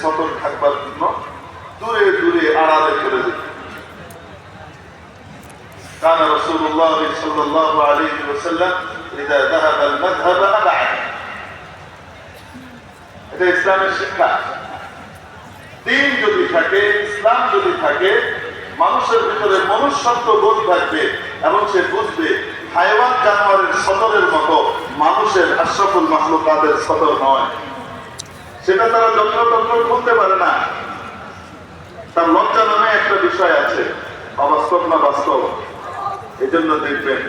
সতর্ক থাকবার জন্য দূরে দূরে আড়ালে চলে যেত كان رسول الله صلى الله عليه وسلم إذا ذهب المذهب أبعد এটা ইসলামের শিক্ষা দিন যদি থাকে ইসলাম যদি থাকে মানুষের ভিতরে মনুষ্যত্ব বোধ থাকবে এবং সে বুঝবে হাইওয়ান জানোয়ারের সদরের মতো মানুষের আশরাফুল মাহলুকাদের সদর নয় সেটা তারা যত্ন তন্ত্র খুলতে পারে না। তার লজ্জা নামে একটা বিষয় আছে। অবাস্তব না বাস্তব? এই জন্য দেখবেন,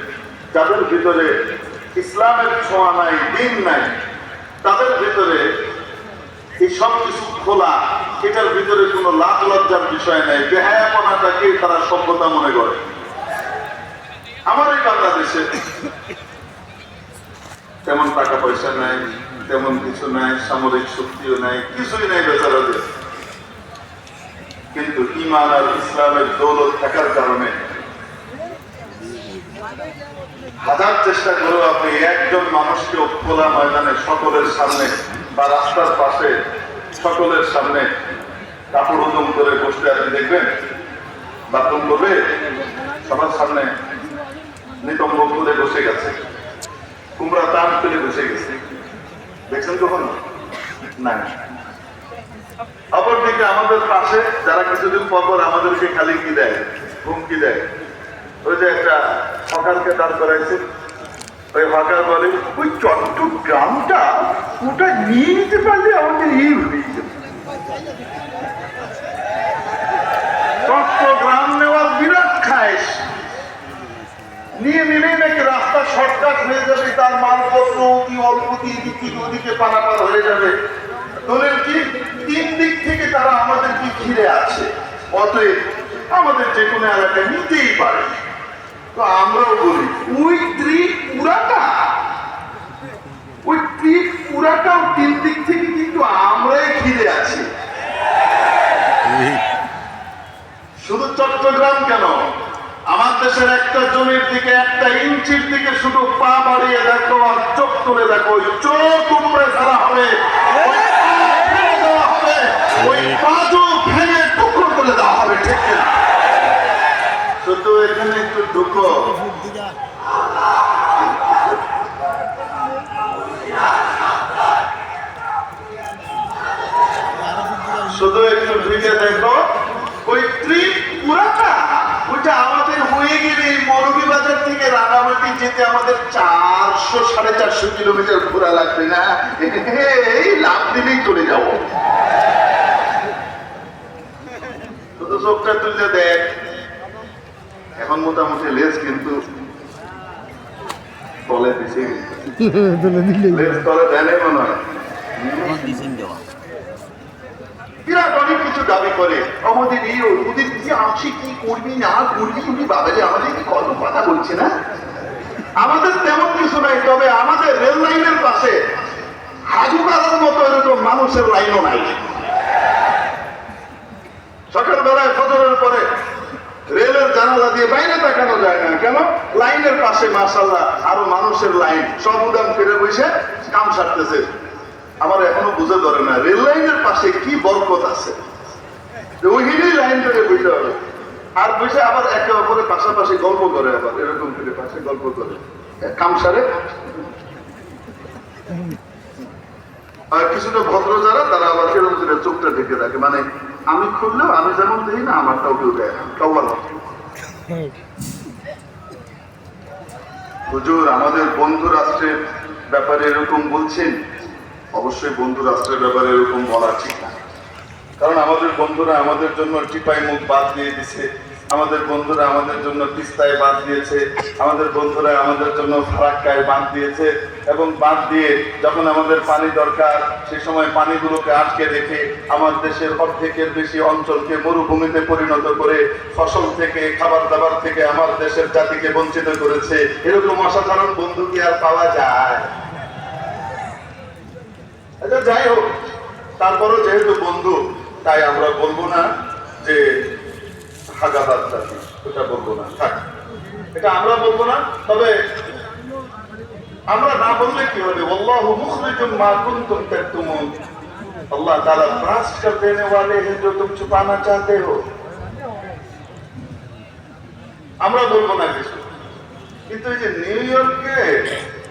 যাদের ভিতরে ইসলামের ছোঁয়া নাই, দিন নাই, তাদের ভিতরে এই সব কিছু খোলা, এটার ভিতরে কোনো লাভ লজ্জার বিষয় নাই বেহায়াপনাটাকে তারা সভ্যতা মনে করে? আমার এই বাংলাদেশে তেমন টাকা পয়সা নাই তেমন কিছু নাই, সামরিক শক্তিও নাই, কিছুই নাই বেচারাদের। কিন্তু ইমান আর ইসলামের দৌলত থাকার কারণে হাজার চেষ্টা করেও আপনি একজন মানুষকে খোলা ময়দানে সকলের সামনে বা রাস্তার পাশে সকলের সামনে কাপড় উদম করে বসতে আপনি দেখবেন? বাথরুম করবে? সবার সামনে নিতম্ব খুলে বসে গেছে। কুমড়া তান ফেলে বসে গেছে। দেখছেন কখনো? না। অপরদিকে আমাদের পাশে যারা কিছুদিন পর পর আমাদেরকে খালি কি দেয়? হুমকি দেয়। ওই যে একটা হকারকে দাঁড় করাইছে। ওই হকার বলে, ওই চট্টগ্রামটা ওটা নিয়ে নিতে পারলে আমাদের এই হয়ে যাবে। চট্টগ্রাম নেওয়ার বিরাট খায়েশ। নিয়ে নিলেই নাকি রাস্তা শর্টকাট হয়ে যাবে তার মালপত্র অতি অল্প দিয়ে দিকে ওদিকে পারাপার হয়ে যাবে। দলের কি? তিন দিক থেকে তারা আমাদের কি ঘিরে আছে। অতএব আমাদের যে কোনো এলাকায় নিতেই পারে। তো আমরাও বলি ওই ট্রিপ পুরাটা ওই ট্রিপ পুরাটাও তিন দিক থেকে কিন্তু আমরাই ঘিরে আছি। শুধু চট্টগ্রাম কেন আমার দেশের একটা জমির দিকে একটা ইঞ্চির দিকে শুধু পা বাড়িয়ে দেখো আর চোখ তুলে দেখো, ওই চোখ উপরে ফেলা হবে, ওই বাজু ভেঙে টুকরো করে দেওয়া হবে, ঠিক না শুধু এখানে একটু ঢুকো শুধু একটু ঢুকে দেখো ওই ত্রিপুরাটা ওইটা আমাদের হয়ে গেলে এই মরুবি বাজার থেকে রাঙামাটি যেতে আমাদের চারশো সাড়ে চারশো কিলোমিটার ঘোরা লাগবে না? এই লাভ দিলেই চলে যাব। শুধু চোখটা তুললে দেখ। এখন মোটামুটি লেস কিন্তু তলে তলে মনে হয়। বিরাট অনেক কিছু দাবি করে। আমাদের এই ওদের কি আছে কি করবি না করবি উনি আমাদের কি কত কথা বলছে না? আমাদের তেমন কিছু নাই, তবে আমাদের রেল লাইনের পাশে হাজু মতো এরকম মানুষের লাইনও নাই। সকালবেলায় ফজরের পরে রেলের জানালা দিয়ে বাইরে তাকানো যায় না। কেন? লাইনের পাশে মাসাল্লাহ আরও মানুষের লাইন। সব উদাম ফিরে বসে কাম সারতেছে। আমার এখনও বুঝে ধরে না, রেল লাইনের পাশে কি বরকত আছে। ওইখানেই লাইন ধরে বুঝতে হবে। আর বসে আবার একে অপরের পাশাপাশি গল্প করে আবার, এরকম করে পাশে গল্প করে। কাম সারে আর কিছুটা ভদ্র যারা, তারা আবার এরকম করে চোখটা ঢেকে রাখে। মানে আমি খুললেও আমি যেমন দিই না, আমারটাও কেউ দেয় না। মতো হুজুর, আমাদের বন্ধু রাষ্ট্রের ব্যাপারে এরকম বলছেন? অবশ্যই বন্ধু রাষ্ট্রের ব্যাপারে এরকম বলা ঠিক না। কারণ আমাদের বন্ধুরা আমাদের জন্য টিপাই মুখ বাদ দিয়ে দিছে। আমাদের বন্ধুরা আমাদের জন্য তিস্তায় বাদ দিয়েছে। আমাদের বন্ধুরা আমাদের জন্য ফারাক্কায় বাঁধ দিয়েছে এবং বাঁধ দিয়ে যখন আমাদের পানি দরকার, সে সময় পানিগুলোকে আটকে রেখে আমার দেশের অর্ধেকের বেশি অঞ্চলকে মরুভূমিতে পরিণত করে ফসল থেকে খাবার দাবার থেকে আমার দেশের জাতিকে বঞ্চিত করেছে। এরকম অসাধারণ বন্ধু কি আর পাওয়া যায়? আচ্ছা যাই হোক, তারপরও যেহেতু বন্ধু তাই আমরা বলবো না যে হাগাদার জাতি ওটা বলবো না থাক এটা আমরা বলবো না তবে আমরা না বললে কি হবে আল্লাহু মুখরিজুম মা কুনতুম তাকতুমুন अल्लाह ताला भ्रष्ट कर देने वाले हैं जो तुम छुपाना चाहते हो আমরা বলবো না কিছু কিন্তু এই যে নিউ ইয়র্কে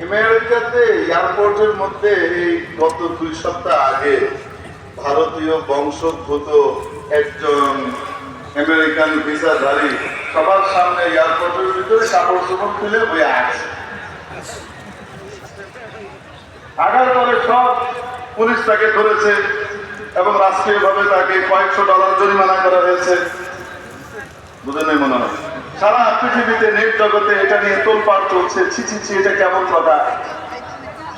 আমেরিকাতে এয়ারপোর্টের মধ্যে এই গত দুই সপ্তাহ আগে ভারতীয় বংশোদ্ভূত একজন আমেরিকান ভিসাধারী সবার সামনে এয়ারপোর্টের ভিতরে কাপড় চোপড় খুলে বয়ে আছে আগার পরে সব পুলিশ তাকে ধরেছে এবং রাষ্ট্রীয়ভাবে তাকে কয়েকশো ডলার জরিমানা করা হয়েছে। বুঝে নেই মনে হয়? সারা পৃথিবীতে নেট জগতে এটা নিয়ে তোলপাড় চলছে, ছি ছি ছি, এটা কেমন কথা?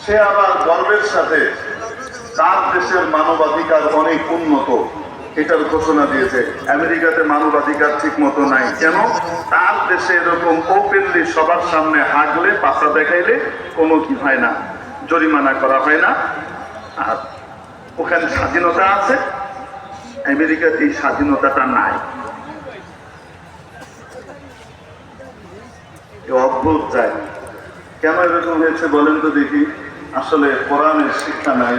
সে আবার গর্বের সাথে তার দেশের মানবাধিকার অনেক উন্নত, এটার ঘোষণা দিয়েছে। আমেরিকাতে মানবাধিকার ঠিক মতো নাই। কেন? তার দেশে এরকম ওপেনলি সবার সামনে হাগলে পাশা দেখাইলে কোনো কি হয় না, জরিমানা করা হয় না। আর ওখানে স্বাধীনতা আছে আমেরিকাতে এই স্বাধীনতাটা নাই। অদ্ভুত যায়। কেন এরকম হয়েছে বলেন তো দেখি। আসলে কোরআনের শিক্ষা নাই।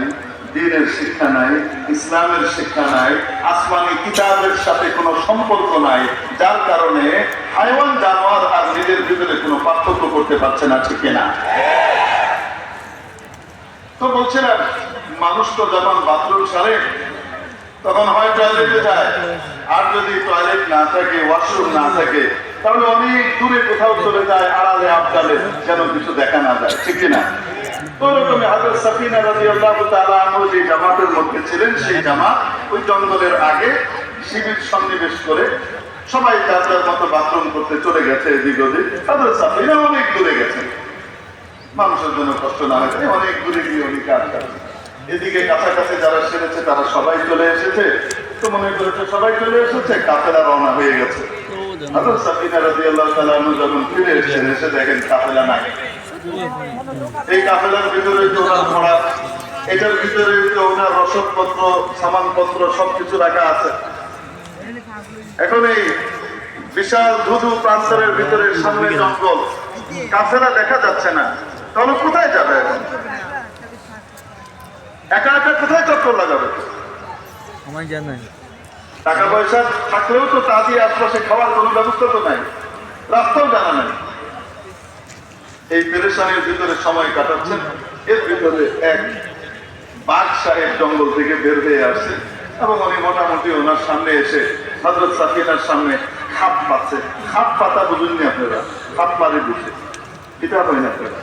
দিনের শিক্ষা নাই, ইসলামের শিক্ষা নাই, আসমানি কিতাবের সাথে কোনো সম্পর্ক নাই, যার কারণে হাইওয়ান জানোয়ার আর নিজের ভিতরে কোনো পার্থক্য করতে পারছে না, ঠিক না তো বলছিলাম, মানুষ তো যখন বাথরুম সারে, তখন হয় টয়লেটে যায়। আর যদি টয়লেট না থাকে, ওয়াশরুম না থাকে, তাহলে অনেক দূরে কোথাও চলে যায় আড়ালে আবদালে, যেন কিছু দেখা না যায়, ঠিক না হাজরত মানুষের জন্য কষ্ট না হয়, তাই অনেক দূরে গিয়ে উনি এদিকে কাছাকাছি যারা সেরেছে, তারা সবাই চলে এসেছে। তো মনে করেছে সবাই চলে এসেছে, কাফেলা রওনা হয়ে গেছে। হযরত সাফিনা যখন ফিরে এসেছেন, এসে দেখেন কাফেলা নাই। এই কাফেলার ভিতরে যে ওনার ঘোড়া এটার ভিতরে যে ওনার রসদপত্র সামানপত্র সবকিছু রাখা আছে। এখন এই বিশাল ধুধু প্রান্তরের ভিতরে সামনে জঙ্গল কাফেলা দেখা যাচ্ছে না। তাহলে কোথায় যাবে একা একা কোথায় চক্কর লাগাবে? আমার জানা টাকা পয়সা থাকলেও তো তা দিয়ে আশপাশে খাওয়ার কোনো ব্যবস্থা তো নাই। রাস্তাও জানা নাই। এই পেরেশানির ভিতরে সময় কাটাচ্ছেন। এর ভিতরে এক বাঘ সাহেব জঙ্গল থেকে বের হয়ে আসছে এবং উনি মোটামুটি ওনার সামনে এসে হজরত সাফিনার সামনে খাপ পাচ্ছে। খাপ পাতা বুঝুননি আপনারা? খাপ মারে দিচ্ছে এটা হয় না আপনারা?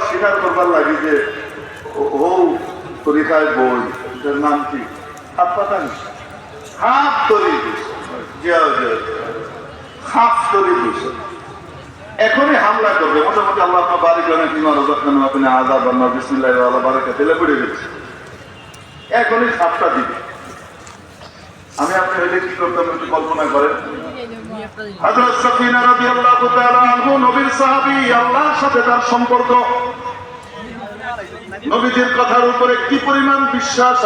স্বীকার করবার লাগে যে ও- তরিকায় বই, এটার নাম কি? হাত পাতা নি হাত তরি যাও হাত তরি দিছে এখনই হামলা করবে। মোটামুটি আল্লাহ বাড়ি জানে কিংবা রজাকান আপনি আজাদ আল্লাহ বিসমিল্লাহ আল্লাহ বারাকা তেলে পড়ে গেছে। এখনই সাপটা দিবে আমি আপনি কি করতাম একটু কল্পনা করেন। কথার উপরে কি পরিমাণ বিশ্বাস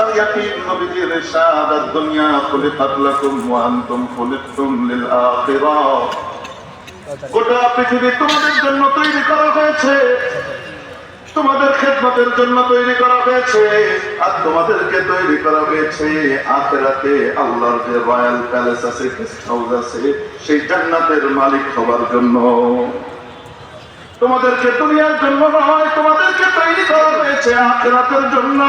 গোটা পৃথিবী তোমাদের জন্য তৈরি করা হয়েছে। তোমাদের খেদমতের জন্য তৈরি করা হয়েছে। আর তোমাদেরকে তৈরি করা হয়েছে আখেরাতে আল্লাহর যে রয়্যাল প্যালেস আছে, গেস্ট হাউস আছে, সেই জান্নাতের মালিক হবার জন্য। তোমাদেরকে দুনিয়ার জন্য নয়, তোমাদেরকে তৈরি করা হয়েছে আখেরাতের জন্য।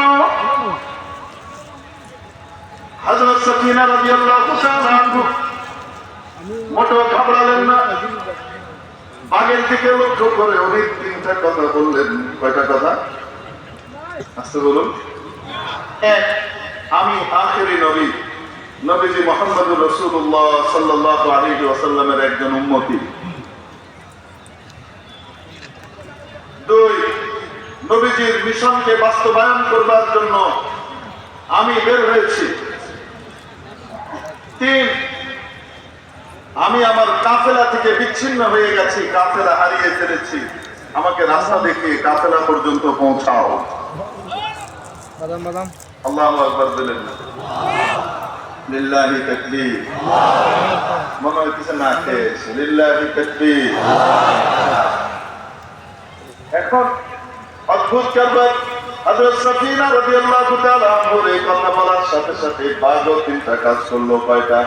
হযরত সাকিনা রাদিয়াল্লাহু তাআলা আনহু মোটো ঘাবড়ালেন না। বাঘের দিকে লক্ষ্য করে অনেক তিনটা কথা বললেন। কয়টা কথা? আসতে বলুন। এক, আমি আখেরি নবী। নবীজি মোহাম্মদ রসুল্লাহ সাল্লাহ আলী ওয়াসাল্লামের একজন উন্মতি দুই, নবীজির মিশনকে বাস্তবায়ন করবার জন্য আমি বের হয়েছি। তিন আমি আমার কাফেলা থেকে বিচ্ছিন্ন হয়ে গেছি কাফেলা হারিয়ে ফেলেছি। আমাকে রাস্তা দেখিয়ে কাফেলা পর্যন্ত পৌঁছাও। আল্লাহ আকবর দিলেন লিল্লাহি তাকবীর। মনে হইতেছে না খেয়েছে। লিল্লাহি তাকবীর। এখন অদ্ভুত কারবার। হযরত সফিনা রাদিয়াল্লাহু তাআলা আনহুর এই কথা বলার সাথে সাথে বাঘও তিনটা কাজ করল কয়টা?